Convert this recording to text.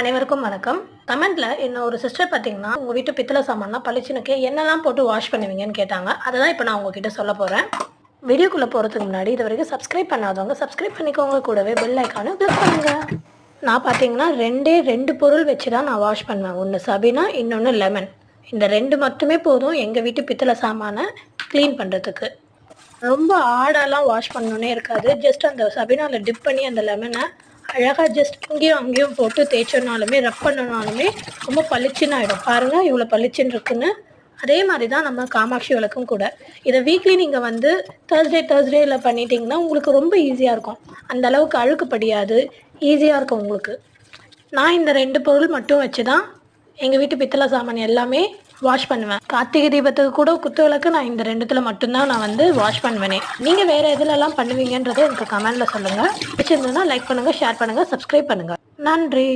அனைவருக்கும் வணக்கம். கமெண்ட்ல என்ன ஒரு சிஸ்டர் பார்த்தீங்கன்னா உங்க வீட்டு பித்தளை சாமான்லாம் பளிச்சுனுக்கு என்னெல்லாம் போட்டு வாஷ் பண்ணுவீங்கன்னு கேட்டாங்க. அதை தான் இப்போ நான் உங்ககிட்ட சொல்ல போறேன். வீடியோக்குள்ள போறதுக்கு முன்னாடி இது வரைக்கும் சப்ஸ்கிரைப் பண்ணாதவங்க சப்ஸ்கிரைப் பண்ணிக்கோங்க. கூடவே பெல் ஐக்கானு கிளிக் பண்ணுங்க. நான் பார்த்தீங்கன்னா ரெண்டே ரெண்டு பொருள் வச்சு தான் நான் வாஷ் பண்ணுவேன். ஒன்று சபினா இன்னொன்று லெமன் இந்த ரெண்டு மட்டுமே போதும் எங்கள் வீட்டு பித்தளை சாமானை க்ளீன் பண்ணுறதுக்கு ரொம்ப ஆடெல்லாம் வாஷ் பண்ணணுன்னே இருக்காது. ஜஸ்ட் அந்த சபினாவில் டிப் பண்ணி அந்த லெமனை அழகாக ஜஸ்ட் இங்கேயும் அங்கேயும் போட்டு தேய்ச்சோனாலுமே ரப் பண்ணனாலுமே ரொம்ப பளிச்சுன்னு ஆகிடும் பாருங்கள் இவ்வளோ பளிச்சுன்னு இருக்குன்னு அதே மாதிரி தான் நம்ம காமாட்சி விளக்கும் கூட. இதை வீக்லி நீங்கள் வந்து தேர்ஸ்டே தேர்ஸ்டேயில் பண்ணிட்டீங்கன்னா உங்களுக்கு ரொம்ப ஈஸியாக இருக்கும். அந்த அளவுக்கு அழுக்கு படியாது. ஈஸியாக இருக்கும் உங்களுக்கு. நான் இந்த ரெண்டு பொருள் மட்டும் வச்சு தான் எங்கள் வீட்டு பித்தளை சாமான் எல்லாமே வாஷ் பண்ணுவேன். கார்த்திகை தீபத்துக்கு கூட குத்து விளக்கு நான் இந்த ரெண்டுத்துல மட்டும்தான் நான் வந்து வாஷ் பண்ணுவேனே. நீங்கள் வேறு எதுலலாம் பண்ணுவீங்கன்றதை எனக்கு கமெண்டில் சொல்லுங்கள் பிடிச்சிருந்ததுன்னா லைக் பண்ணுங்கள் ஷேர் பண்ணுங்கள் சப்ஸ்கிரைப் பண்ணுங்கள் நன்றி.